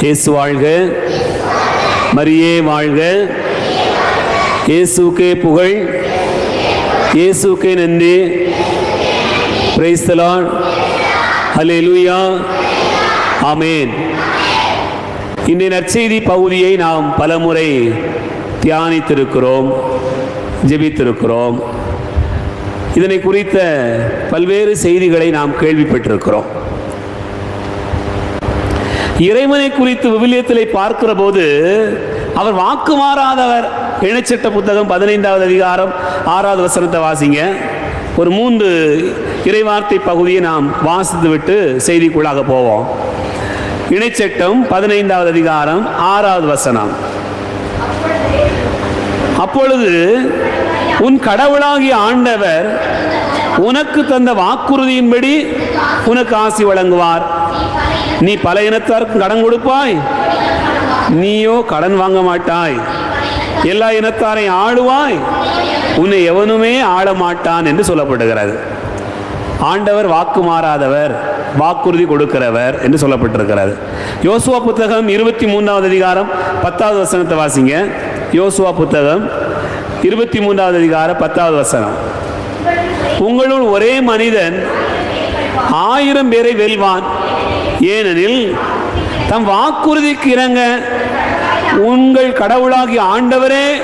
இயேசு வாழ்க. மரியே வாழ்க. இயேசுக்கே புகழ். இயேசுக்கே நன்றி. பிரைஸ்தலான் ஹலே லூயா ஆமேன் ஆமென் இன்றைய நற்செய்தி பகுதியை நாம் பலமுறை தியானித்திருக்கிறோம் ஜெபித்திருக்கிறோம். இதனை குறித்த பல்வேறு செய்திகளை நாம் கேள்விப்பட்டிருக்கிறோம். இறைவனை குறித்து விவிலியத்திலே பார்க்கிற போது அவர் வாக்கு மாறாதவர். இணைச்சட்ட புத்தகம் பதினைந்தாவது அதிகாரம் ஆறாவது வசனத்தை வாசிங்க. ஒரு மூன்று இறைவார்த்தை பகுதியை நாம் வாசித்து விட்டு செய்திக்குள்ளாக போவோம். இணைச்சட்டம் பதினைந்தாவது அதிகாரம் ஆறாவது வசனம். அப்பொழுது உன் கடவுளாகிய ஆண்டவர் உனக்கு தந்த வாக்குறுதியின்படி உனக்கு ஆசி வழங்குவார். நீ பல இனத்தாருக்கும் கடன் கொடுப்பாய். நீயோ கடன் வாங்க மாட்டாய். எல்லா இனத்தாரையும் ஆளுவாய். உன்னை எவனுமே ஆள மாட்டான் என்று சொல்லப்படுகிறது. ஆண்டவர் வாக்கு மாறாதவர் வாக்குறுதி கொடுக்கிறவர் என்று சொல்லப்பட்டிருக்கிறது. யோசுவா புத்தகம் இருபத்தி மூன்றாவது அதிகாரம் பத்தாவது வசனத்தை வாசிங்க. யோசுவா புத்தகம் இருபத்தி மூன்றாவது அதிகாரம் பத்தாவது வசனம். உங்களுள் ஒரே மனிதன் ஆயிரம் பேரை வெல்வான். ஏனெனில் தம் வாக்குறுதிக்கு இறங்க உங்கள் கடவுளாகிய ஆண்டவரே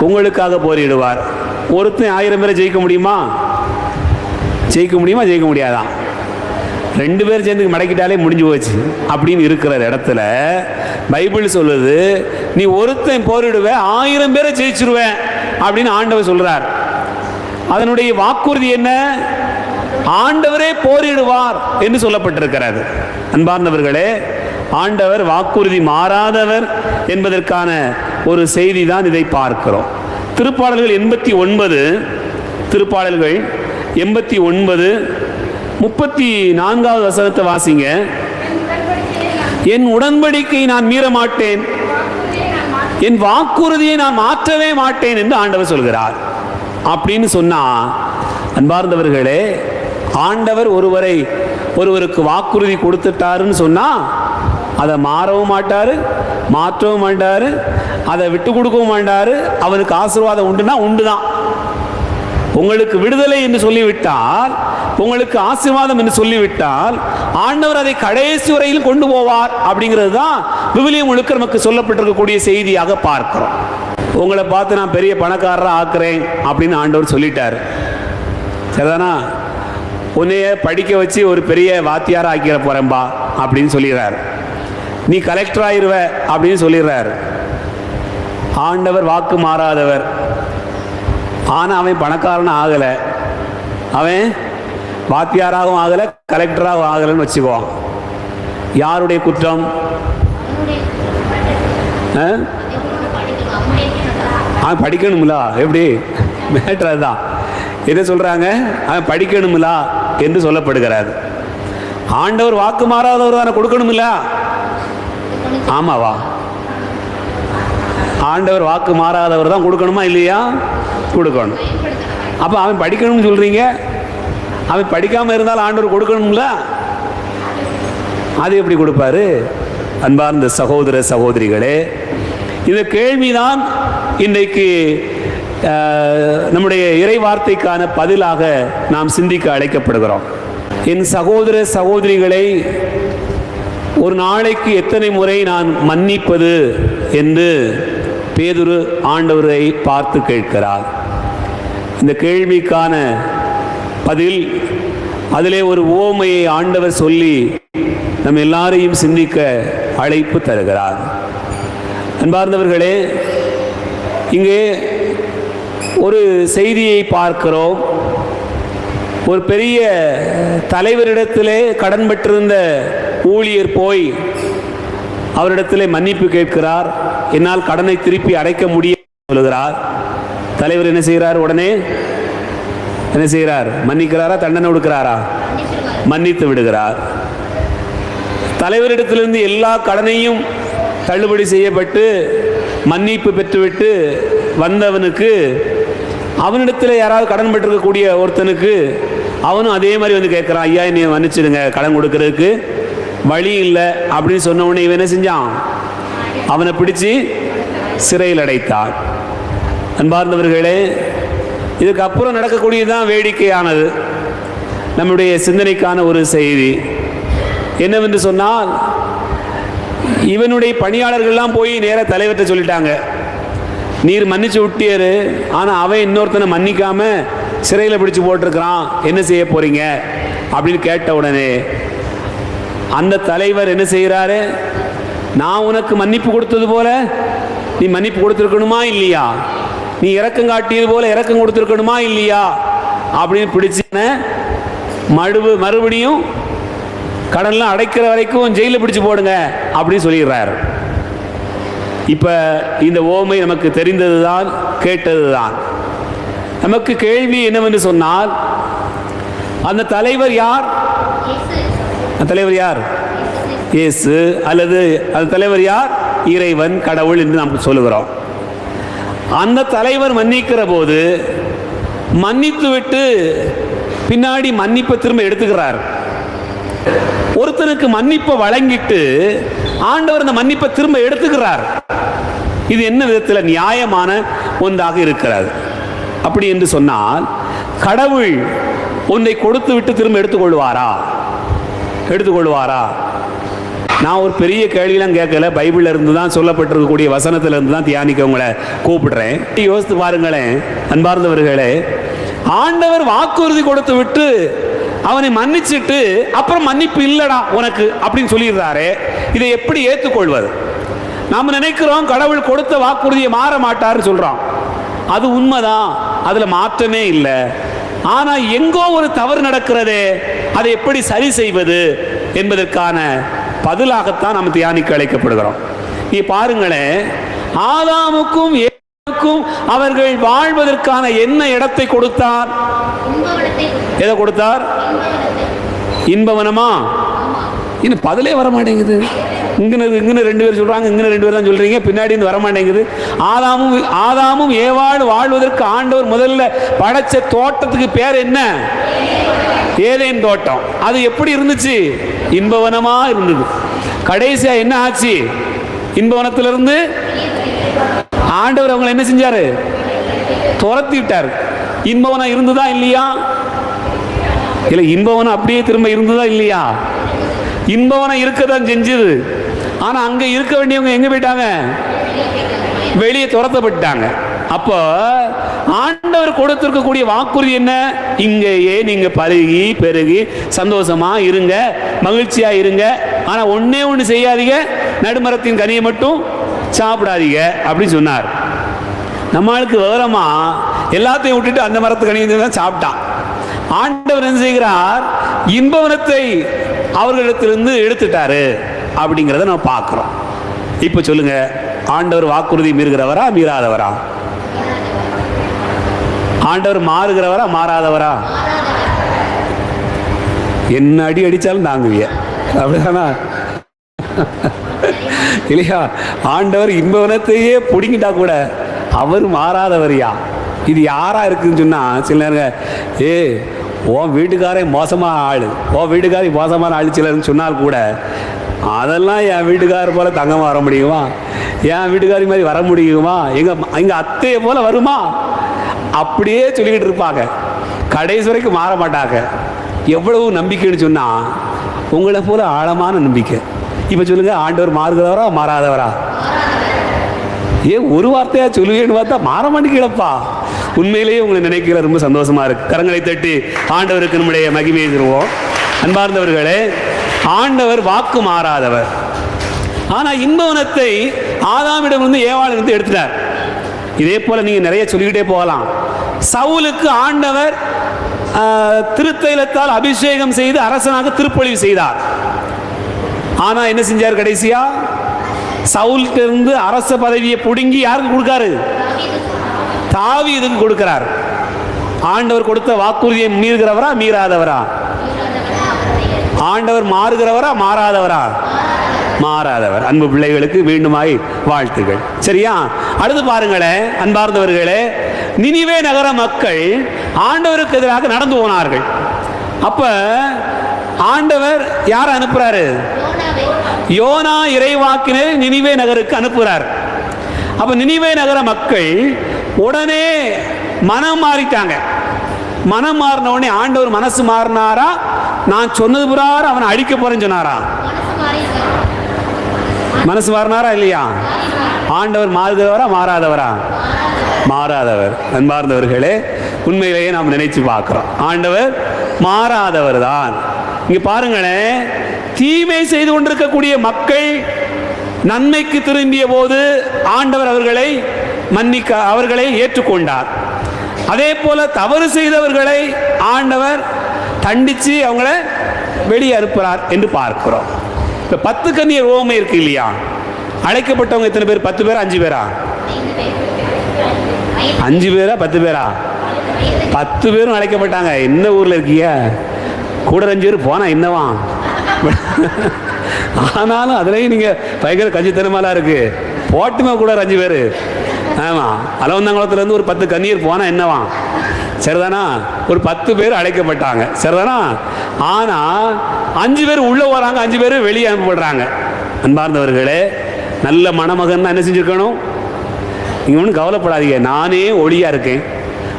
உங்களுக்காக போரிடுவார். ஒருத்தன் ஆயிரம் பேரை ஜெயிக்க முடியுமா? ஜெயிக்க முடியுமா? ஜெயிக்க முடியாதான் ரெண்டு பேர் சேர்ந்து மடக்கிட்டாலே முடிஞ்சு போச்சு. அப்படின்னு இருக்கிற இடத்துல பைபிள் சொல்லுது நீ ஒருத்தன் போரிடுவ ஆயிரம் பேரை ஜெயிச்சிருவேன். அப்படின்னு ஆண்டவர் சொல்றார். அதனுடைய வாக்குறுதி என்ன? ஆண்டவரே போரிடுவார் என்று சொல்லப்பட்டிருக்கிறது. அன்பார்ந்தவர்களே ஆண்டவர் வாக்குறுதி மாறாதவர் என்பதற்கான ஒரு செய்தி தான் இதை பார்க்கிறோம். திருப்பாடல்கள் எண்பத்தி ஒன்பது திருப்பாடல்கள் எண்பத்தி ஒன்பது முப்பத்தி நான்காவது வசனத்தை வாசிங்க. என் உடன்படிக்கை நான் மீற மாட்டேன் என் வாக்குறுதியை நான் மாற்றவே மாட்டேன் என்று ஆண்டவர் சொல்கிறார். அப்படின்னு சொன்னா அன்பார்ந்தவர்களே ஆண்டவர் ஒருவரை ஒருவருக்கு வாக்குறுதி கொடுத்துட்டாருன்னு சொன்னால் அதை மாறவும் மாட்டார் மாற்றவும் மாட்டார் அதை விட்டு கொடுக்கவும் மாட்டார் அவனுக்கு ஆசீர்வாதம் உண்டுனா தான் உங்களுக்கு விடுதலை என்று சொல்லிவிட்டால் உங்களுக்கு ஆசீர்வாதம் என்று சொல்லிவிட்டால் ஆண்டவர் அதை கடைசி வரையில் கொண்டு போவார் அப்படிங்கிறது தான் விவிலியம் முழுக்க நமக்கு சொல்லப்பட்டிருக்கக்கூடிய செய்தியாக பார்க்கிறோம். உங்களை பார்த்து நான் பெரிய பணக்காரராக ஆக்குறேன் அப்படின்னு ஆண்டவர் சொல்லிட்டார். சரிதானா? உன்னைய படிக்க வச்சு ஒரு பெரிய வாத்தியாராக ஆக்கிற போறேன்பா அப்படின்னு சொல்லிடுறார். நீ கலெக்டர் ஆயிருவ அப்படின்னு சொல்லிடுறார். ஆண்டவர் வாக்கு மாறாதவர். ஆனால் அவன் பணக்காரன் ஆகலை. அவன் வாத்தியாராகவும் ஆகலை கலெக்டராகவும் ஆகலைன்னு வச்சுக்குவான். யாருடைய குற்றம்? ஆ? அவன் படிக்கணும்ல எப்படி? மேட்ரு அதுதான். என்ன சொல்கிறாங்க அவன் படிக்கணுமிலா என்று சொல்லப்படுகிறார். ஆண்டவர் வாக்கு மாறாதவர் தானே கொடுக்கணுமில்லா? ஆமாவா? ஆண்டவர் வாக்கு மாறாதவர் தான் கொடுக்கணுமா இல்லையா? கொடுக்கணும். அப்போ அவன் படிக்கணும்னு சொல்கிறீங்க அவன் படிக்காமல் இருந்தால் ஆண்டவர் கொடுக்கணும்ல அது எப்படி கொடுப்பாரு? அன்பார்ந்த சகோதர சகோதரிகளே இந்த கேள்விதான் இன்றைக்கு நம்முடைய இறை வார்த்தைக்கான பதிலாக நாம் சிந்திக்க அழைக்கப்படுகிறோம். என் சகோதர சகோதரிகளை ஒரு நாளைக்கு எத்தனை முறை நான் மன்னிப்பது என்று பேதுரு ஆண்டவரை பார்த்து கேட்கிறார். இந்த கேள்விக்கான பதில் அதிலே ஒரு ஓமையை ஆண்டவர் சொல்லி நம் எல்லாரையும் சிந்திக்க அழைப்பு தருகிறார். அன்பார்ந்தவர்களே இங்கே ஒரு செய்தியை பார்க்கிறோம். ஒரு பெரிய தலைவரிடத்திலே கடன் பெற்றிருந்த ஊழியர் போய் அவரிடத்திலே மன்னிப்பு கேட்கிறார். என்னால் கடனை திருப்பி அடைக்க முடியும் சொல்லுகிறார். தலைவர் என்ன செய்கிறார் உடனே? என்ன செய்கிறார்? மன்னிக்கிறாரா? தண்டனை கொடுக்கிறாரா? மன்னித்து விடுகிறார். தலைவரிடத்திலிருந்து எல்லா கடனையும் தள்ளுபடி செய்யப்பட்டு மன்னிப்பு பெற்றுவிட்டு வந்தவனுக்கு அவனிடத்தில் யாராவது கடன் பெற்றிருக்கக்கூடிய ஒருத்தனுக்கு அவனும் அதே மாதிரி வந்து கேட்குறான் ஐயா என்னை மன்னிச்சிடுங்க கடன் கொடுக்கறதுக்கு வழி இல்லை அப்படின்னு சொன்ன உடனே இவன் என்ன செஞ்சான்? அவனை பிடிச்சு சிறையில் அடைத்தான். அன்பார்ந்தவர்களே இதுக்கு அப்புறம் நடக்கக்கூடியதுதான் வேடிக்கையானது. நம்முடைய சிந்தனைக்கான ஒரு செய்தி. என்னவென்று சொன்னால் இவனுடைய பணியாளர்கள்லாம் போய் நேர தலைவர்கிட்ட சொல்லிட்டாங்க. நீர் மன்னிச்சு விட்டியாரு ஆனால் அவன் இன்னொருத்தனை மன்னிக்காம சிறையில் பிடிச்சு போட்டிருக்கிறான். என்ன செய்ய போறீங்க? அப்படின்னு கேட்ட உடனே அந்த தலைவர் என்ன செய்கிறாரு? நான் உனக்கு மன்னிப்பு கொடுத்தது போல நீ மன்னிப்பு கொடுத்துருக்கணுமா இல்லையா? நீ இறக்கம் காட்டியது போல இறக்கம் கொடுத்துருக்கணுமா இல்லையா? அப்படின்னு பிடிச்சின மறுபு மறுபடியும் கடன்லாம் அடைக்கிற வரைக்கும் ஜெயிலில் பிடிச்சு போடுங்க அப்படின்னு சொல்லிடுறாரு. இப்போ இந்த ஓமை நமக்கு தெரிந்தது தான் கேட்டது தான் நமக்கு கேள்வி என்னவென்று சொன்னால் அந்த தலைவர் யார்? அந்த தலைவர் யார்? இயேசு. அல்லது அந்த தலைவர் யார்? இறைவன் கடவுள் என்று நாம் சொல்லுகிறோம். அந்த தலைவர் மன்னிக்கிற போது மன்னித்து விட்டு பின்னாடி மன்னிப்பை திரும்ப எடுத்துக்கிறார். ஒருத்தனுக்கு மன்னிப்பை வழங்கிட்டு ஆண்டவர் இந்த மன்னிப்பை திரும்ப எடுத்துக்கிறார். இது என்ன விதத்தில் நியாயமான ஒன்றாக இருக்கிறது? அப்படி என்று சொன்னால் கடவுள் ஒன்றை கொடுத்து விட்டு திரும்ப எடுத்துக்கொள்வாரா? எடுத்துக்கொள்வாரா? நான் ஒரு பெரிய கேள்வியெல்லாம் கேட்கல. பைபிளில் இருந்து தான் சொல்லப்பட்டிருக்கக்கூடிய வசனத்திலிருந்து தான் தியானிக்க உங்களை கூப்பிடுறேன். யோசித்து பாருங்களேன் அன்பார்ந்தவர்களே. ஆண்டவர் வாக்குறுதி கொடுத்து விட்டு அவனை மன்னிச்சிட்டு அப்புறம் மன்னிப்பு இல்லடா உனக்கு அப்படின்னு சொல்லிடுறாரு. இதை எப்படி ஏற்றுக்கொள்வது? நாம் நினைக்கிறோம் கடவுள் கொடுத்த வாக்குறுதியை மாற மாட்டார்னு சொல்றோம் அது உண்மைதான். அதுல மாற்றமே இல்லை. ஆனா எங்கோ ஒரு தவறு நடக்கிறதே அதை எப்படி சரி செய்வது என்பதற்கான பதிலாகத்தான் நம்ம தியானிக்க அழைக்கப்படுகிறோம். நீ பாருங்களேன் ஆதாமுக்கும் ஏவாளுக்கும் அவர்கள் வாழ்வதற்கான என்ன இடத்தை கொடுத்தார்? எதை கொடுத்தார்? இன்பவனமா? இன்னும் பதிலே வர மாட்டேங்குது இங்கன்னு ரெண்டு பேர் சொல்கிறாங்க இங்கன்னு ரெண்டு பேர் தான் சொல்கிறீங்க பின்னாடி இருந்து வர மாட்டேங்குது ஆதாமும் ஆதாமும் ஏவாள் வாழ்வதற்கு ஆண்டவர் முதல்ல படைச்ச தோட்டத்துக்கு பேர் என்ன? ஏதேன் தோட்டம். அது எப்படி இருந்துச்சு? இன்பவனமா இருந்தது. கடைசியா என்ன ஆச்சு? இன்பவனத்திலிருந்து ஆண்டவர் அவங்களை என்ன செஞ்சாரு? துரத்தி விட்டார் இன்பவனம் இருந்துதா இல்லையா? இல்ல இன்பவனம் அப்படியே திரும்ப இருந்ததா இல்லையா? இன்பவனம் இருக்கதான் செஞ்சது. ஆனா அங்க இருக்க வேண்டியவங்க எங்க போயிட்டாங்க? வெளியே துரத்தப்பட்டாங்க அப்போ ஆண்டவர் கொடுத்திருக்கக்கூடிய வாக்குறுதி என்ன? இங்கேயே நீங்க பருகி பெருகி சந்தோஷமா இருங்க மகிழ்ச்சியா இருங்க. ஆனா ஒண்ணே ஒண்ணு செய்யாதீங்க. நடுமரத்தின் கனியை மட்டும் சாப்பிடாதீங்க அப்படின்னு சொன்னார். நம்மளுக்கு விவரமா எல்லாத்தையும் விட்டுட்டு அந்த மரத்து கனியை தான் சாப்பிட்டான். ஆண்டவர் என்ன செய்கிறார்? இன்பவனத்தை அவர்களிடத்திலிருந்து எடுத்துட்டாரு. அப்படிங்கிறத நம்ம பார்க்குறோம். இப்போ சொல்லுங்க ஆண்டவர் வாக்குறுதி மீறுகிறவரா மீறாதவரா? ஆண்டவர் மாறுகிறவரா மாறாதவரா? என்ன அடி அடிச்சாலும் தாங்குவிய. அப்படிதானா? இல்லையா? ஆண்டவர் இன்பவனத்தையே பிடிங்கிட்டா கூட அவர் மாறாதவரியா. இது யாரா இருக்குன்னு சொன்னா சில நேரங்க ஏ உன் வீட்டுக்காரன் மோசமான ஆளு. உன் வீட்டுக்காரி மோசமான ஆள் சிலர்னு சொன்னால் கூட அதெல்லாம் என் வீட்டுக்காரர் போல் தங்கமாக வர முடியுமா? என் வீட்டுக்காரி மாதிரி வர முடியுமா? எங்கள் எங்கள் அத்தையை போல் வருமா? அப்படியே சொல்லிக்கிட்டு இருப்பாங்க. கடைசி வரைக்கும் மாற மாட்டாங்க. எவ்வளவு நம்பிக்கைன்னு சொன்னால் உங்களை போல ஆழமான நம்பிக்கை. இப்போ சொல்லுங்க ஆண்டவர் மாறுகிறவரா மாறாதவரா? ஏன் ஒரு வார்த்தையாக சொல்லுவேன்னு பார்த்தா மாற மாட்டேங்கிறப்பா. உண்மையிலேயே உங்களை நினைக்கிற ரொம்ப சந்தோஷமா இருக்கு. கரங்களை தட்டி ஆண்டவருக்கு நம்முடைய மகிமையை தருவோம். அன்பார்ந்தவர்களே ஆண்டவர் வாக்கு மாறாதவர். ஆனா இன்பவனத்தை ஆதாமிடம் இருந்து ஏவாளிடம் எடுத்துட்டார். இதே போல நீங்க நிறைய சொல்லிக்கிட்டே போகலாம். சவுலுக்கு ஆண்டவர் ஆஹ், திருத்தைலத்தால் அபிஷேகம் செய்து அரசனாக திருப்பொழிவு செய்தார். ஆனா என்ன செஞ்சார் கடைசியா? சவுல்கிட்ட இருந்து அரச பதவியை பிடுங்கி யாருக்கு கொடுக்காரு? தாவி இதுக்கு கொடுக்கிறார். ஆண்டவர் கொடுத்த வாக்குறுதியை மீறுகிறவரா மீறாதவரா? ஆண்டவர் மாறுகிறவரா மாறாதவரா? மாறாதவர். அன்பு பிள்ளைகளுக்கு மீண்டுமாய் வாழ்த்துகள். சரியா? அடுத்து பாருங்களேன் அன்பார்ந்தவர்களே நினிவே நகர மக்கள் ஆண்டவருக்கு எதிராக நடந்து போனார்கள். அப்ப ஆண்டவர் யார் அனுப்புறாரு? யோனா இறைவாக்கினர் நினிவே நகருக்கு அனுப்புகிறார் அப்ப நினிவே நகர மக்கள் உடனே மனம் மாறிட்டாங்க. மனம் மாறின உடனே ஆண்டவர் மனசு மாறினாரா? நான் சொன்னது புறார அவனை அழிக்க போறேன்னு சொன்னாரா? மனசு மாறினாரா இல்லையா? ஆண்டவர் மாறுதவரா மாறாதவரா? மாறாதவர். அன்பார்ந்தவர்களே உண்மையிலேயே நாம் நினைச்சு பார்க்கிறோம். ஆண்டவர் மாறாதவர் தான். இங்க பாருங்களேன் தீமை செய்து கொண்டிருக்கக்கூடிய மக்கள் நன்மைக்கு திரும்பிய போது ஆண்டவர் அவர்களை மன்னிக்க அவர்களை ஏற்றுக்கொண்டார். அதே போல தவறு செய்தவர்களை ஆண்டவர் தண்டிச்சு அவங்கள வெளியே அனுப்புகிறார் என்று பார்க்கிறோம். இப்ப பத்து கன்னியர் ஓமை இருக்கு இல்லையா? அழைக்கப்பட்டவங்க எத்தனை பேர்? பத்து பேரா? அஞ்சு பேரா? அஞ்சு பேரா? பத்து பேரா? பத்து பேரும் அழைக்கப்பட்டாங்க. என்ன ஊர்ல இருக்கீங்க கூட அஞ்சு பேர் போனா என்னவா? ஆனாலும் அதுலயும் நீங்க பயங்கர கஞ்சி தருமாலா இருக்கு. போட்டுமே கூட அஞ்சு பேர். ஆமா. அலவந்தங்குளத்துலேருந்து ஒரு பத்து கண்ணீர் போனால் என்னவா? சரிதானா? ஒரு பத்து பேர் அழைக்கப்பட்டாங்க. சரிதானா? ஆனால் அஞ்சு பேர் உள்ளே வராங்க அஞ்சு பேர் வெளியே அனுப்பப்படுறாங்க. அன்பார்ந்தவர்களே நல்ல மணமகன் என்ன செஞ்சிருக்கணும்? நீங்கள் ஒன்றும் கவலைப்படாதீங்க. நானே ஒளியாக இருக்கேன்.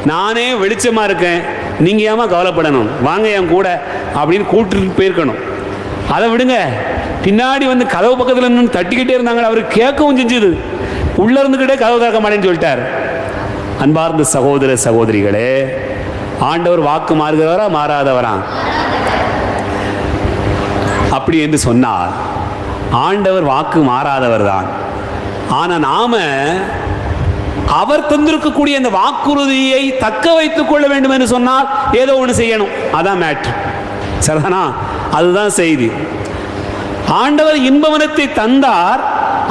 நானே வெளிச்சமாக இருக்கேன். நீங்கள் ஏமா கவலைப்படணும்? வாங்க என் கூட அப்படின்னு கூட்டிட்டு போயிருக்கணும். அதை விடுங்க. பின்னாடி வந்து கதவு பக்கத்தில் நின்று தட்டிக்கிட்டே இருந்தாங்க. அவர் கேட்கவும் செஞ்சுது. உள்ள இருந்துகிட்டே கதவு திறக்க மாட்டேன்னு சொல்லிட்டார். அன்பார்ந்த சகோதர சகோதரிகளே ஆண்டவர் வாக்கு மாறுகிறவரா மாறாதவரா? அப்படி என்று சொன்னால் ஆண்டவர் வாக்கு மாறாதவர் தான் ஆனால் நாம அவர் தந்திருக்கக்கூடிய அந்த வாக்குறுதியை தக்க வைத்துக் கொள்ள வேண்டும் என்று சொன்னால் ஏதோ ஒன்று செய்யணும். அதான் மேட்ரு சரிதானா? அதுதான் செய்தி. ஆண்டவர் இன்பவனத்தை தந்தார்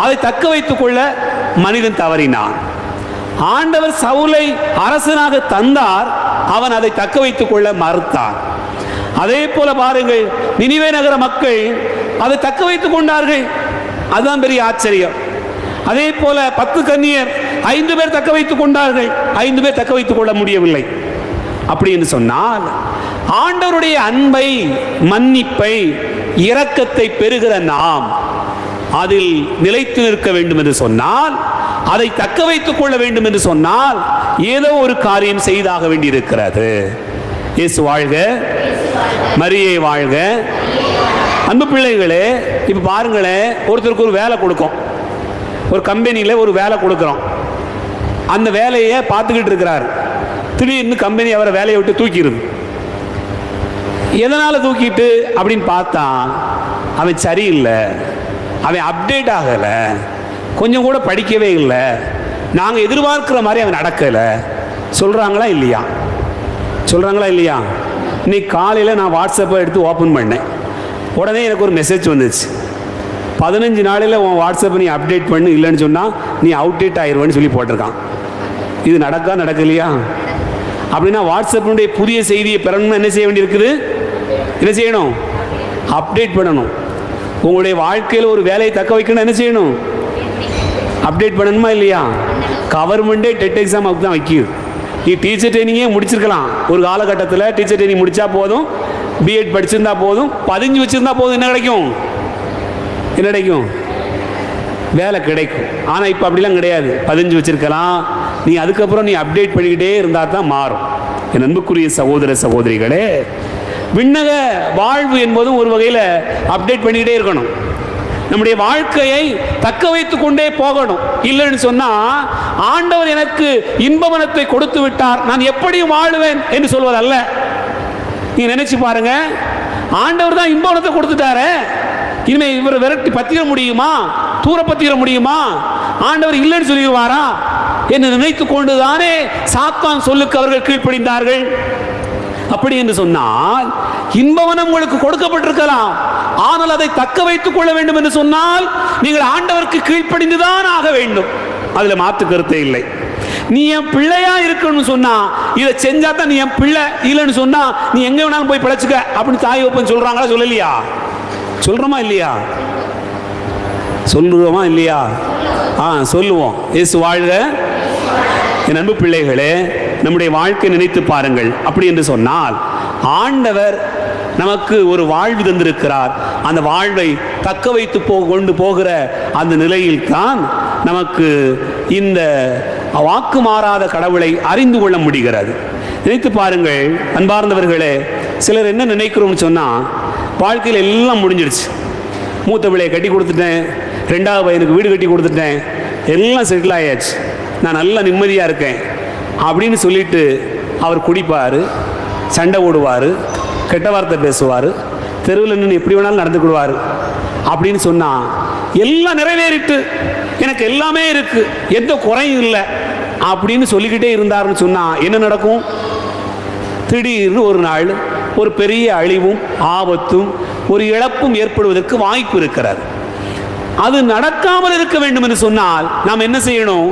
அதை தக்க வைத்துக் கொள்ள மனிதன் தவறினான். ஆண்டவர் சவுலை அரசனாக தந்தார் அவன் அதை தக்க வைத்துக் கொள்ள மறுத்தான். அதே போல பாருங்கள் நினைவே நகர மக்கள் அதை தக்க வைத்துக் கொண்டார்கள். அதுதான் பெரிய ஆச்சரியம். அதே போல பத்து கன்னியர் ஐந்து பேர் தக்க வைத்துக் கொண்டார்கள் ஐந்து பேர் தக்க வைத்துக் கொள்ள முடியவில்லை. அப்படி என்று சொன்னால் ஆண்டவருடைய அன்பை மன்னிப்பை இரக்கத்தை பெறுகிற நாம் அதில் நிலைத்து நிற்க வேண்டும் என்று சொன்னால் அதை தக்க வைத்துக் கொள்ள வேண்டும் என்று சொன்னால் ஏதோ ஒரு காரியம் செய்தாக வேண்டியிருக்கிறது. இயேசு வாழ்க. மரியை வாழ்க. அன்பு பிள்ளைகளே இப்போ பாருங்களேன் ஒருத்தருக்கு ஒரு வேலை கொடுக்கும். ஒரு கம்பெனியில் ஒரு வேலை கொடுக்குறோம். அந்த வேலையை பார்த்துக்கிட்டு இருக்கிறார். திடீர்னு கம்பெனி அவரை வேலையை விட்டு தூக்கிடுது. எதனால் தூக்கிட்டு? அப்படின்னு பார்த்தா அவன் சரியில்லை. அவன் அப்டேட் ஆகலை. கொஞ்சம் கூட படிக்கவே இல்லை. நாங்கள் எதிர்பார்க்குற மாதிரி அவன் நடக்கலை. சொல்கிறாங்களா இல்லையா? சொல்கிறாங்களா இல்லையா? இன்னைக்கு காலையில் நான் வாட்ஸ்அப்பை எடுத்து ஓப்பன் பண்ணேன். உடனே எனக்கு ஒரு மெசேஜ் வந்துச்சு. பதினஞ்சு நாளில் உன் வாட்ஸ்அப்பை நீ அப்டேட் பண்ணு இல்லைன்னு சொன்னால் நீ அவுடேட் ஆயிடுவேன்னு சொல்லி போட்டிருக்கான். இது நடக்கா நடக்கலையா? அப்படின்னா வாட்ஸ்அப்பினுடைய புதிய செய்தியை பெறணும்னு என்ன செய்ய வேண்டியிருக்குது? என்ன செய்யணும்? அப்டேட் பண்ணணும். உங்களுடைய வாழ்க்கையில் ஒரு வேலையை தக்க வைக்கணும் என்ன செய்யணும்? அப்டேட் பண்ணணுமா இல்லையா? கவர்மெண்ட்டே டெட் எக்ஸாம் தான் வைக்கும் நீ டீச்சர் ட்ரைனிங்கே முடிச்சிருக்கலாம். ஒரு காலகட்டத்தில் டீச்சர் ட்ரைனிங் முடிச்சா போதும். பிஎட் படிச்சிருந்தா போதும். பதிஞ்சு வச்சிருந்தா போதும். என்ன கிடைக்கும்? என்ன கிடைக்கும்? வேலை கிடைக்கும். ஆனால் இப்போ அப்படிலாம் கிடையாது. பதிஞ்சு வச்சிருக்கலாம். நீ அதுக்கப்புறம் நீ அப்டேட் பண்ணிக்கிட்டே இருந்தால் தான் மாறும். என் அன்புக்குரிய சகோதர சகோதரிகளே விண்ணக வாழ்வு என்பதும் ஒரு வகையில் அப்டேட் பண்ணிக்கிட்டே இருக்கணும். நம்முடைய வாழ்க்கையை தக்க வைத்து கொண்டே போகணும். இல்லைன்னு சொன்னால் ஆண்டவர் எனக்கு இன்பவனத்தை கொடுத்து விட்டார். நான் எப்படியும் வாழுவேன் என்று சொல்வதல்ல. நீங்கள் நினைச்சு பாருங்க ஆண்டவர் தான் இன்பவனத்தை கொடுத்துட்டாரு. இனிமே இவரை விரட்டி பத்திர முடியுமா? தூர பத்திர முடியுமா? ஆண்டவர் இல்லைன்னு சொல்லிடுவாரா? என்று நினைத்து கொண்டுதானே சாத்தான் சொல்லுக்கு அவர்கள் கீழ்ப்படிந்தார்கள். அப்படி என்று சொன்னால் இன்பவனம் உங்களுக்கு கொடுக்கப்பட்டிருக்கலாம். ஆனால் அதை தக்க வைத்துக் கொள்ள வேண்டும் என்று சொன்னால் நீங்கள் ஆண்டவருக்கு கீழ்ப்படிந்துதான் ஆக வேண்டும். அதுல மாத்து கருத்தே இல்லை. நீ என் பிள்ளையா இருக்கணும்னு சொன்னா இதை செஞ்சா தான் நீ என் பிள்ளை இல்லைன்னு சொன்னா நீ எங்க வேணாலும் போய் பிழைச்சுக்க அப்படின்னு தாய் ஒப்பன் சொல்றாங்களா சொல்லலையா? சொல்றோமா இல்லையா? சொல்லுவோமா இல்லையா? ஆ சொல்லுவோம். ஏசு வாழ்க. என் அன்பு பிள்ளைகளே நம்முடைய வாழ்க்கை நினைத்து பாருங்கள். அப்படி என்று சொன்னால் ஆண்டவர் நமக்கு ஒரு வாழ்வு தந்திருக்கிறார். அந்த வாழ்வை தக்க வைத்து போ கொண்டு போகிற அந்த நிலையில்தான் நமக்கு இந்த வாக்கு மாறாத கடவுளை அறிந்து கொள்ள முடிகிறது. நினைத்து பாருங்கள் அன்பார்ந்தவர்களே சிலர் என்ன நினைக்கிறோம்னு சொன்னால் வாழ்க்கையில் எல்லாம் முடிஞ்சிடுச்சு மூத்த பிள்ளையை கட்டி கொடுத்துட்டேன் ரெண்டாவது பையனுக்கு வீடு கட்டி கொடுத்துட்டேன் எல்லாம் செட்டில் ஆயாச்சு. நான் நல்லா நிம்மதியாக இருக்கேன். அப்படின்னு சொல்லிட்டு அவர் குடிப்பார் சண்டை ஓடுவார் கெட்ட வார்த்தை பேசுவார் தெருவில் நின்று எப்படி வேணாலும் நடந்துக்கிடுவார் அப்படின்னு சொன்னால் எல்லாம் நிறைவேறிட்டு எனக்கு எல்லாமே இருக்குது எந்த குறையும் இல்லை அப்படின்னு சொல்லிக்கிட்டே இருந்தாருன்னு சொன்னால் என்ன நடக்கும்? திடீர்னு ஒரு நாள் ஒரு பெரிய அழிவும் ஆபத்தும் ஒரு இழப்பும் ஏற்படுவதற்கு வாய்ப்பு இருக்கிறார் அது நடக்காமல் இருக்க வேண்டும் என்று சொன்னால் நாம் என்ன செய்யணும்?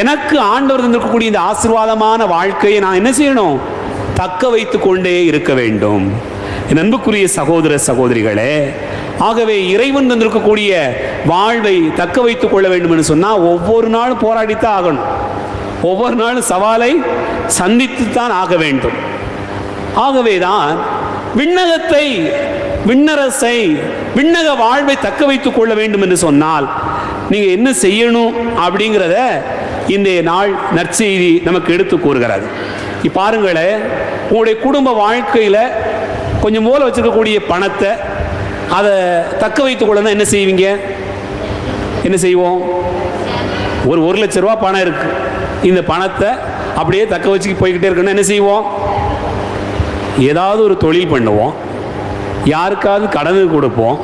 எனக்கு ஆண்டவர் தந்திருக்கக்கூடிய இந்த ஆசீர்வாதமான வாழ்க்கையை நான் என்ன செய்யணும்? தக்க வைத்து கொண்டே இருக்க வேண்டும். என் அன்புக்குரிய சகோதர சகோதரிகளே ஆகவே இறைவன் தந்திருக்கக்கூடிய வாழ்வை தக்க வைத்துக் கொள்ள வேண்டும் என்று சொன்னால் ஒவ்வொரு நாளும் போராடித்தான் ஆகணும். ஒவ்வொரு நாளும் சவாலை சந்தித்துத்தான் ஆக வேண்டும். ஆகவே தான் விண்ணகத்தை விண்ணரசை விண்ணக வாழ்வை தக்க வைத்துக் கொள்ள வேண்டும் என்று சொன்னால் நீங்கள் என்ன செய்யணும் அப்படிங்கிறத இந்த நாள் நற்செய்தி நமக்கு எடுத்து கூறுகிறது. இப்ப பாருங்களேன் உங்களுடைய குடும்ப வாழ்க்கையில் கொஞ்சம் மூலம் வச்சிருக்கக்கூடிய பணத்தை அதை தக்க வைத்துக் கொள்ளணும் என்ன செய்வீங்க? என்ன செய்வோம்? ஒரு ஒரு லட்ச ரூபா பணம் இருக்கு. இந்த பணத்தை அப்படியே தக்க வச்சு போய்கிட்டே இருக்கணும் என்ன செய்வோம்? ஏதாவது ஒரு தொழில் பண்ணுவோம். யாருக்காவது கடனுக்கு கொடுப்போம்.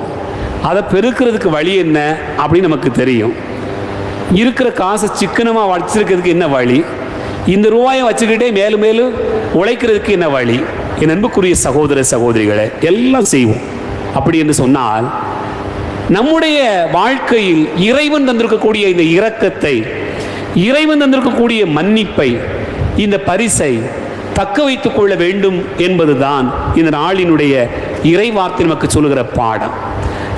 அதை பெருக்கிறதுக்கு வழி என்ன அப்படின்னு நமக்கு தெரியும். இருக்கிற காசை சிக்கனமாக வச்சிருக்கிறதுக்கு என்ன வழி? இந்த ரூபாயை வச்சுக்கிட்டே மேலும் மேலும் உழைக்கிறதுக்கு என்ன வழி? என் அன்புக்குரிய சகோதர சகோதரிகளை எல்லாம் செய்வோம். அப்படி என்று சொன்னால் நம்முடைய வாழ்க்கையில் இறைவன் தந்திருக்கக்கூடிய இந்த இரக்கத்தை இறைவன் தந்திருக்கக்கூடிய மன்னிப்பை இந்த பரிசை தக்க வைத்துக் கொள்ள வேண்டும் என்பதுதான் இந்த நாளினுடைய இறைவார்த்தை நமக்கு சொல்லுகிற பாடம்.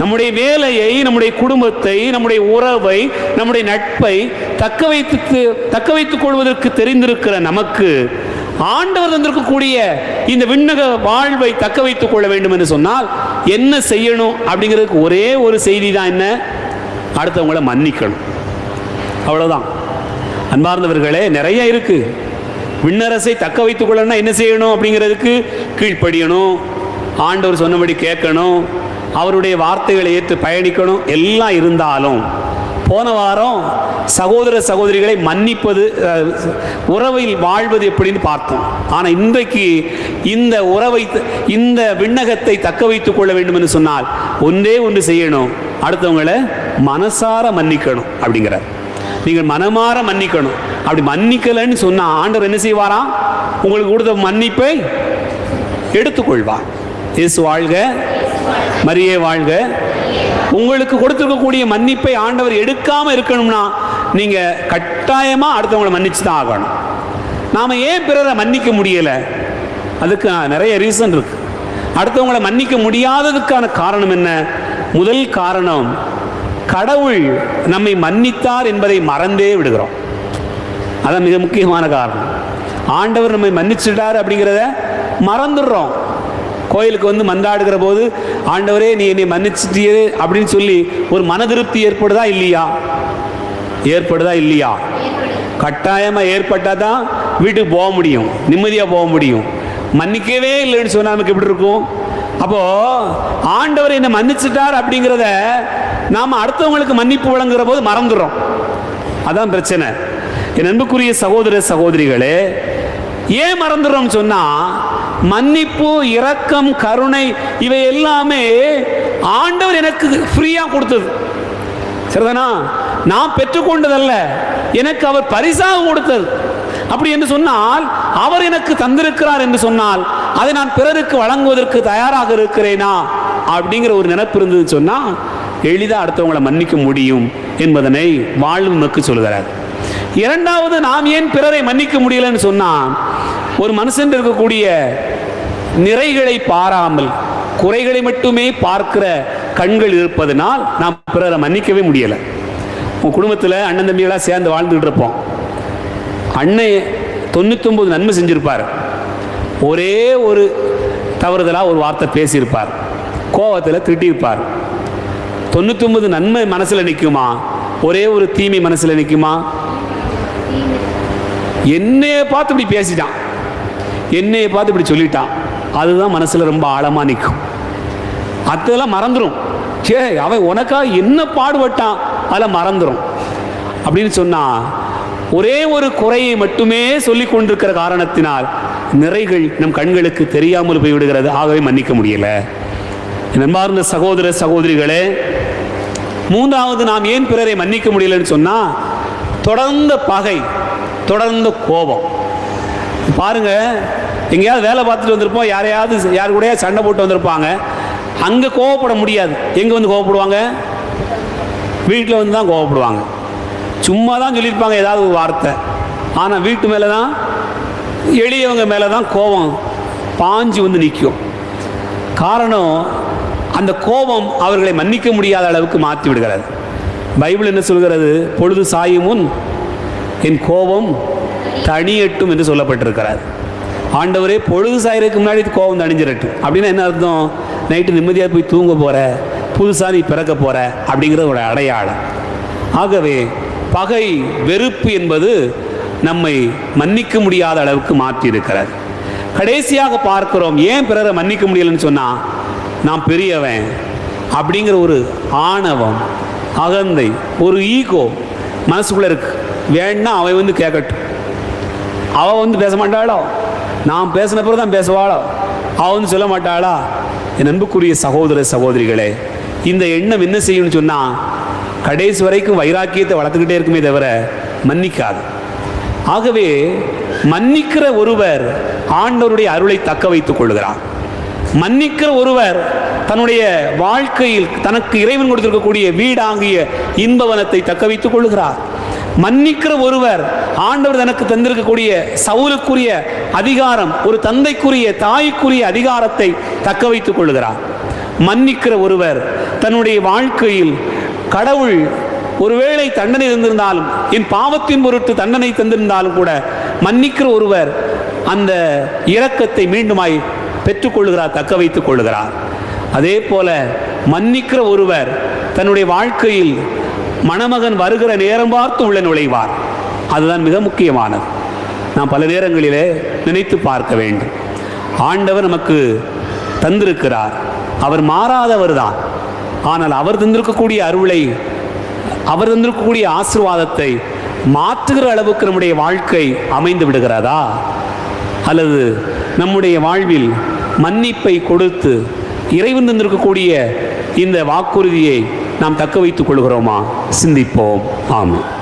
நம்முடைய வேலையை நம்முடைய குடும்பத்தை நம்முடைய உறவை நம்முடைய நட்பை தக்க வைத்து தக்க வைத்துக் கொள்வதற்கு தெரிந்திருக்கிற நமக்கு ஆண்டவர் தந்திருக்கக்கூடிய இந்த விண்ணக வாழ்வை தக்க வைத்துக் கொள்ள வேண்டும் என்று சொன்னால் என்ன செய்யணும் அப்படிங்கிறதுக்கு ஒரே ஒரு செய்தி தான் என்ன? அடுத்தவங்களை மன்னிக்கணும். அவ்வளோதான் அன்பார்ந்தவர்களே நிறைய இருக்கு. விண்ணரசை தக்க வைத்துக் கொள்ளணும்னா என்ன செய்யணும் அப்படிங்கிறதுக்கு கீழ்ப்படியணும். ஆண்டவர் சொன்னபடி கேட்கணும். அவருடைய வார்த்தைகளை ஏற்று பயணிக்கணும். எல்லாம் இருந்தாலும் போன வாரம் சகோதர சகோதரிகளை மன்னிப்பது உறவில் வாழ்வது எப்படின்னு பார்த்தோம். ஆனால் இன்றைக்கு இந்த உறவை இந்த விண்ணகத்தை தக்க வைத்துக் கொள்ள வேண்டும் என்று சொன்னால் ஒன்றே ஒன்று செய்யணும். அடுத்தவங்களை மனசார மன்னிக்கணும் அப்படிங்கிறார். நீங்கள் மனமாற மன்னிக்கணும். அப்படி மன்னிக்கலைன்னு சொன்னால் ஆண்டவர் என்ன செய்வாராம் உங்களுக்கு கொடுத்த மன்னிப்பை எடுத்துக்கொள்வார். இயேசு வாழ்க மரியே வாழ்க. உங்களுக்கு கொடுத்துருக்கக்கூடிய மன்னிப்பை ஆண்டவர் எடுக்காமல் இருக்கணும்னா நீங்கள் கட்டாயமாக அடுத்தவங்களை மன்னிச்சு தான் ஆகணும். நாம ஏன் பிறரை மன்னிக்க முடியலை? அதுக்கு நிறைய ரீசன் இருக்கு. அடுத்தவங்களை மன்னிக்க முடியாததுக்கான காரணம் என்ன? முதல் காரணம் கடவுள் நம்மை மன்னித்தார் என்பதை மறந்தே விடுகிறோம். அதான் மிக முக்கியமான காரணம். ஆண்டவர் நம்மை மன்னிச்சுட்டார் அப்படிங்கிறத மறந்துடுறோம். கோயிலுக்கு வந்து மன்றாடுகிற போது ஆண்டவரே நீ என்னை மன்னிச்சிட்டியே அப்படின்னு சொல்லி ஒரு மன திருப்தி ஏற்படுதா இல்லையா? ஏற்படுதா இல்லையா? கட்டாயமாக ஏற்பட்டால் தான் வீட்டுக்கு போக முடியும் நிம்மதியாக போக முடியும். மன்னிக்கவே இல்லைன்னு சொன்னா நமக்கு எப்படி இருக்கும்? அப்போது ஆண்டவர் என்னை மன்னிச்சிட்டார் அப்படிங்கிறத நாம் அடுத்தவங்களுக்கு மன்னிப்பு வழங்குற போது மறந்துடுறோம் அதான் பிரச்சனை. என் அன்புக்குரிய சகோதர சகோதரிகளே ஏன் மறந்துடுறோம்னு சொன்னால் மன்னிப்பு இரக்கம் கருணை இவை எல்லாமே ஆண்டவர் எனக்கு ஃப்ரீயாக கொடுத்தது. சரிதானா? நான் பெற்றுக்கொண்டதல்ல. எனக்கு அவர் பரிசாக கொடுத்தது. அப்படி என்று சொன்னால் அவர் எனக்கு தந்திருக்கிறார் என்று சொன்னால் அதை நான் பிறருக்கு வழங்குவதற்கு தயாராக இருக்கிறேனா? அப்படிங்கிற ஒரு நினைப்பு இருந்ததுன்னு சொன்னால் எளிதாக அடுத்தவங்களை மன்னிக்க முடியும் என்பதனை வாழ்வு நமக்கு சொல்கிறார் இரண்டாவது நாம் ஏன் பிறரை மன்னிக்க முடியலன்னு சொன்னால் ஒரு மனுஷன் இருக்கக்கூடிய நிறைகளை பாராமல் குறைகளை மட்டுமே பார்க்கிற கண்கள் இருப்பதனால் நாம் பிறரை மன்னிக்கவே முடியலை. உன் குடும்பத்தில் அண்ணன் தம்பிகளாக சேர்ந்து வாழ்ந்துகிட்டு இருப்போம். அண்ணன் தொண்ணூத்தொம்பது நன்மை செஞ்சுருப்பார். ஒரே ஒரு தவறுதலாக ஒரு வார்த்தை பேசியிருப்பார். கோவத்தில் திட்டியிருப்பார் தொண்ணூத்தொம்பது நன்மை மனசில் நிற்குமா ஒரே ஒரு தீமை மனசில் நிற்குமா என்னைய பார்த்து இப்படி பேசிட்டான். என்னையை பார்த்து இப்படி சொல்லிட்டான். அதுதான் மனசில் ரொம்ப ஆழமாக நிற்கும் அதெல்லாம் மறந்துடும் சே அவன் உனக்காக என்ன பாடுபட்டான்? அதில் மறந்துடும் அப்படின்னு சொன்னால் ஒரே ஒரு குறையை மட்டுமே சொல்லி கொண்டிருக்கிற காரணத்தினால் நிறைகள் நம் கண்களுக்கு தெரியாமல் போய்விடுகிறது. ஆகவே மன்னிக்க முடியல. என் சகோதர சகோதரிகளே மூன்றாவது நாம் ஏன் பிறரை மன்னிக்க முடியலன்னு சொன்னால் தொடர்ந்த பகை தொடர்ந்த கோபம். பாருங்க எங்கேயாவது வேலை பார்த்துட்டு வந்திருப்போம் யாரையாவது யார் கூட சண்டை போட்டு வந்திருப்பாங்க. அங்கே கோவப்பட முடியாது. எங்கே வந்து கோவப்படுவாங்க? வீட்டில் வந்து தான் கோவப்படுவாங்க. சும்மா தான் சொல்லியிருப்பாங்க ஏதாவது ஒரு வார்த்தை. ஆனால் வீட்டு மேலே தான் எளியவங்க மேலே தான் கோபம் பாஞ்சு வந்து நிற்கும். காரணம் அந்த கோபம் அவர்களை மன்னிக்க முடியாத அளவுக்கு மாற்றி விடுகிறது. பைபிள் என்ன சொல்கிறது? பொழுது சாயும் முன் என் கோபம் தனியட்டும் என்று சொல்லப்பட்டிருக்கிறார் ஆண்டவரே பொழுது சாயிறதுக்கு முன்னாடி கோபம் தணிஞ்சிரட்டும். அப்படின்னா என்ன அர்த்தம்? நைட்டு நிம்மதியாக போய் தூங்க போகிற புதுசாக நீ பிறக்க போகிற அப்படிங்கிறது ஒரு அடையாளம். ஆகவே பகை வெறுப்பு என்பது நம்மை மன்னிக்க முடியாத அளவுக்கு மாற்றி இருக்கிறது கடைசியாக பார்க்கிறோம் ஏன் பிறரை மன்னிக்க முடியலன்னு சொன்னால் நான் பெரியவன் அப்படிங்கிற ஒரு ஆணவம் அகந்தை ஒரு ஈகோ மனசுக்குள்ளே இருக்கு. வேணா அவன் வந்து கேட்கட்டும். அவள் வந்து பேச மாட்டாளோ? நான் பேசின பிறகு தான் பேசுவாளோ? அவன் சொல்ல மாட்டாளா? என் அன்புக்குரிய சகோதர சகோதரிகளே இந்த எண்ணம் என்ன செய்யும்னு சொன்னால் கடைசி வரைக்கும் வைராக்கியத்தை வளர்த்துக்கிட்டே இருக்குமே தவிர மன்னிக்காது. ஆகவே மன்னிக்கிற ஒருவர் ஆண்டவருடைய அருளை தக்க வைத்துக் கொள்கிறார். மன்னிக்கிற ஒருவர் தன்னுடைய வாழ்க்கையில் தனக்கு இறைவன் கொடுத்திருக்கக்கூடிய வீடாகிய இன்பவனத்தை தக்க வைத்துக் கொள்கிறார். மன்னிக்கிற ஒருவர் ஆண்டவர் தனக்கு தந்திருக்கக்கூடிய சவுலுக்குரிய அதிகாரம் ஒரு தந்தைக்குரிய தாய்க்குரிய அதிகாரத்தை தக்க வைத்துக் கொள்கிறார் மன்னிக்கிற ஒருவர் தன்னுடைய வாழ்க்கையில் கடவுள் ஒருவேளை தண்டனை இருந்திருந்தாலும் என் பாவத்தின் பொருட்டு தண்டனை தந்திருந்தாலும் கூட மன்னிக்கிற ஒருவர் அந்த இரக்கத்தை மீண்டுமாய் பெற்றுக்கொள்கிறார் தக்க வைத்துக் கொள்கிறார் அதே போல மன்னிக்கிற ஒருவர் தன்னுடைய வாழ்க்கையில் மணமகன் வருகிற நேரம் பார்த்து உள்ள நுழைவார். அதுதான் மிக முக்கியமானது. நாம் பல நேரங்களிலே நினைத்து பார்க்க வேண்டும். ஆண்டவர் நமக்கு தந்திருக்கிறார். அவர் மாறாதவர் தான். ஆனால் அவர் தந்திருக்கக்கூடிய அருளை அவர் தந்திருக்கக்கூடிய ஆசீர்வாதத்தை மாற்றுகிற அளவுக்கு நம்முடைய வாழ்க்கை அமைந்து விடுகிறதா? அல்லது நம்முடைய வாழ்வில் மன்னிப்பை கொடுத்து இறைவன் தந்திருக்கக்கூடிய இந்த வாக்குறுதியை நாம் தக்க வைத்துக் கொள்கிறோமா? சிந்திப்போம். ஆமாம்